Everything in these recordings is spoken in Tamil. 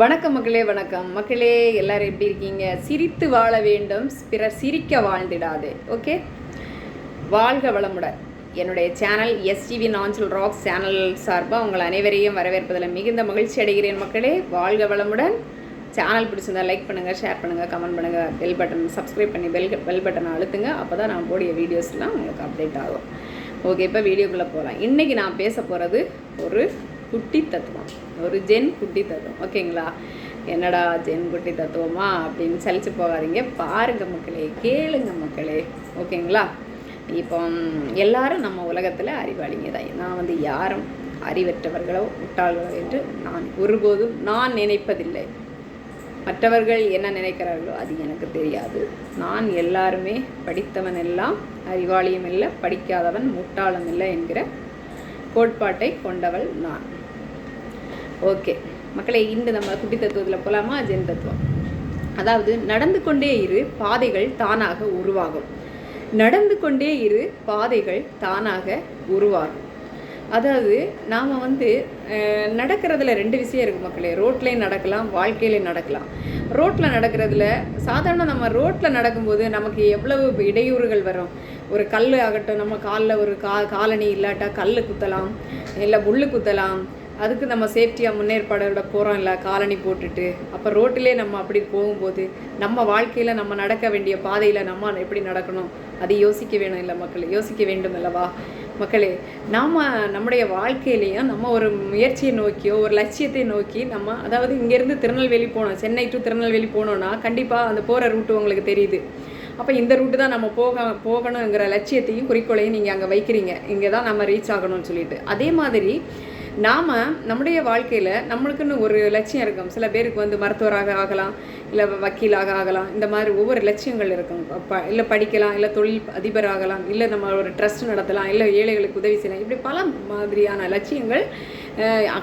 வணக்கம் மக்களே வணக்கம். மக்களே எல்லாரும் எப்படி இருக்கீங்க? சிரித்து வாழ வேண்டும் பிறர் சிரிக்க வாழ்ந்திடாது ஓகே? வாழ்க வளமுடன். என்னுடைய channel STV Nanjil rocks channel சார்பாக உங்கள் அனைவரையும் வரவேற்பதில் மிகுந்த மகிழ்ச்சி அடைகிறேன் மக்களே. வாழ்க வளமுடன். சேனல் பிடிச்சிருந்தா லைக் பண்ணுங்கள் ஷேர் பண்ணுங்கள் கமெண்ட் பண்ணுங்கள் பெல் பட்டன் சப்ஸ்கிரைப் பண்ணி பெல் பெல் பட்டனை அழுத்துங்க. அப்போ தான் நான் போடிய வீடியோஸ்லாம் உங்களுக்கு அப்டேட் ஆகும். ஓகே இப்போ வீடியோக்குள்ளே போகலாம் இன்றைக்கி நான் பேச போகிறது ஒரு குட்டி தத்துவம் ஒரு ஜென் குட்டி தத்துவம் ஓகேங்களா? என்னடா ஜென் குட்டி தத்துவமா அப்படின்னு சலிச்சு போகாதீங்க. பாருங்க மக்களே கேளுங்க மக்களே. ஓகேங்களா? இப்போ எல்லாரும் நம்ம உலகத்தில் அறிவாளிங்க தான். நான் வந்து யாரும் அறிவற்றவர்களோ முட்டாள்களோ என்று நான் ஒருபோதும் நான் நினைப்பதில்லை. மற்றவர்கள் என்ன நினைக்கிறார்களோ அது எனக்கு தெரியாது. நான் எல்லாருமே படித்தவன் எல்லாம் அறிவாளியும் இல்லை படிக்காதவன் முட்டாளும் இல்லை என்கிற கோட்பாட்டை கொண்டவள் நான். ஓகே. மக்களை இன்று நம்ம குட்டி தத்துவத்தில் போகலாமா ஜென் தத்துவம். அதாவது நடந்து கொண்டே இரு பாதைகள் தானாக உருவாகும். நடந்து கொண்டே இரு பாதைகள் தானாக உருவாகும். அதாவது நாம் வந்து நடக்கிறதுல ரெண்டு விஷயம் இருக்குது மக்களே. ரோட்லேயும் நடக்கலாம் வாழ்க்கையிலையும் நடக்கலாம். ரோட்டில் நடக்கிறதுல சாதாரண நம்ம ரோட்டில் நடக்கும்போது நமக்கு எவ்வளவு இடையூறுகள் வரும்? ஒரு கல் ஆகட்டும் நம்ம காலில் ஒரு கா காலணி இல்லாட்டா கல் குத்தலாம் இல்லை முள்ளு குத்தலாம் அதுக்கு நம்ம சேஃப்டியாக முன்னேற்பாடோட போகிறோம் இல்லை காலனி போட்டுட்டு. அப்போ ரோட்டிலே நம்ம அப்படி போகும்போது நம்ம வாழ்க்கையில் நம்ம நடக்க வேண்டிய பாதையில் நம்ம எப்படி நடக்கணும்? அதை யோசிக்க வேணும் இல்லை மக்கள்? யோசிக்க வேண்டும் அல்லவா? மக்களே நாம் நம்முடைய வாழ்க்கையிலையும் நம்ம ஒரு முயற்சியை நோக்கியோ ஒரு லட்சியத்தை நோக்கி நம்ம அதாவது இங்கேருந்து திருநெல்வேலி போனோம் சென்னை டு திருநெல்வேலி போனோன்னா கண்டிப்பாக அந்த போகிற ரூட்டு உங்களுக்கு தெரியுது. அப்போ இந்த ரூட்டு தான் நம்ம போக போகணுங்கிற லட்சியத்தையும் குறிக்கோளையும் நீங்கள் அங்கே வைக்கிறீங்க. இங்கே தான் நம்ம ரீச் ஆகணும்னு சொல்லிட்டு. அதே மாதிரி நாம் நம்முடைய வாழ்க்கையில் நம்மளுக்குன்னு ஒரு லட்சியம் இருக்கும். சில பேருக்கு வந்து மருத்துவராக ஆகலாம் இல்லை வக்கீலாக ஆகலாம். இந்த மாதிரி ஒவ்வொரு லட்சியங்கள் இருக்கும். ப இல்லை படிக்கலாம் இல்லை தொழில் அதிபர் ஆகலாம் இல்லை நம்ம ஒரு ட்ரஸ்ட் நடத்தலாம் இல்லை ஏழைகளுக்கு உதவி செய்யலாம். இப்படி பல மாதிரியான லட்சியங்கள்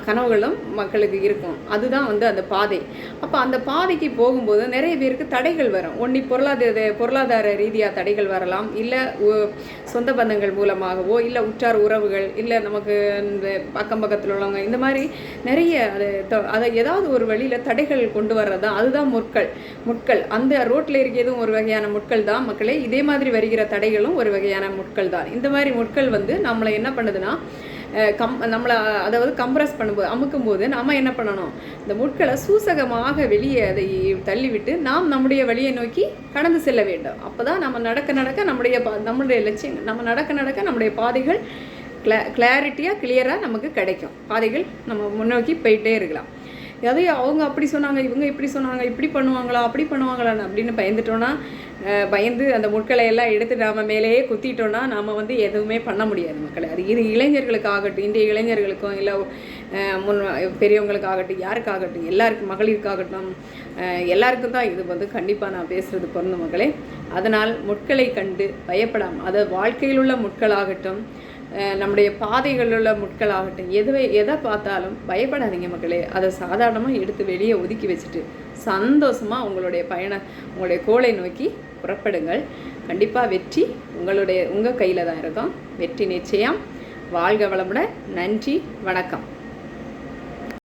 கனவுகளும் மக்களுக்கு இருக்கும். அதுதான் வந்து அந்த பாதை. அப்போ அந்த பாதைக்கு போகும்போது நிறைய பேருக்கு தடைகள் வரும். ஒன்றி பொருளாதார பொருளாதார ரீதியாக தடைகள் வரலாம். இல்லை சொந்த பந்தங்கள் மூலமாகவோ இல்லை உற்றார் உறவுகள் இல்லை நமக்கு இந்த அக்கம் பக்கத்தில் உள்ளவங்க இந்த மாதிரி நிறைய அது அதை ஏதாவது ஒரு வழியில் தடைகள் கொண்டு வர்றது? அதுதான் முற்கள். முட்கள். அந்த ரோட்டில் இருக்கிறதும் ஒரு வகையான முட்கள் தான் மக்களே. இதே மாதிரி வருகிற தடைகளும் ஒரு வகையான முட்கள் தான். இந்த மாதிரி முட்கள் வந்து நம்மளை என்ன பண்ணுதுன்னா கம் நம்மளை அதாவது கம்ப்ரஸ் பண்ணும்போது அமுக்கும் போது நாம் என்ன பண்ணணும்? இந்த முட்களை சூசகமாக வெளியே அதை தள்ளிவிட்டு நாம் நம்முடைய வழியை நோக்கி கடந்து செல்ல வேண்டும். அப்போ தான் நம்ம நடக்க நடக்க நம்முடைய பா நம்மளுடைய லட்சியம் நம்ம நடக்க நடக்க நம்முடைய பாதைகள் கிளா கிளாரிட்டியாக கிளியராக நமக்கு கிடைக்கும். பாதைகள் நம்ம முன்னோக்கி போயிட்டே இருக்கலாம். அதே அவங்க அப்படி சொன்னாங்க இவங்க இப்படி சொன்னாங்க இப்படி பண்ணுவாங்களா அப்படி பண்ணுவாங்களா அப்படின்னு பயந்துட்டோன்னா பயந்து அந்த முட்களை எல்லாம் எடுத்து நாம் மேலேயே குத்திட்டோன்னா நாம் வந்து எதுவுமே பண்ண முடியாது மக்களை. அது இது இளைஞர்களுக்காகட்டும் இந்திய இளைஞர்களுக்கும் இல்லை முன் முன் பெரியவங்களுக்காகட்டும் யாருக்காகட்டும் எல்லாருக்கும் மகளிருக்காகட்டும் எல்லாருக்கும் தான் இது வந்து கண்டிப்பாக நான் பேசுகிறது பொருந்தும் மகளே அதனால் முட்களை கண்டு பயப்படாமல் அது வாழ்க்கையில் உள்ள முட்களாகட்டும் நம்முடைய பாதைகளில் உள்ள முட்களாகட்டும் எதுவே எதை பார்த்தாலும் பயப்படாதீங்க மக்களே. அதை சாதாரணமாக எடுத்து வெளியே ஒதுக்கி வச்சுட்டு சந்தோஷமாக உங்களுடைய பயண உங்களுடைய கோளை நோக்கி புறப்படுங்கள். கண்டிப்பாக வெற்றி உங்களுடைய உங்கள் கையில் தான் இருக்கும். வெற்றி நிச்சயம். வாழ்க வளமுடன். நன்றி. வணக்கம்.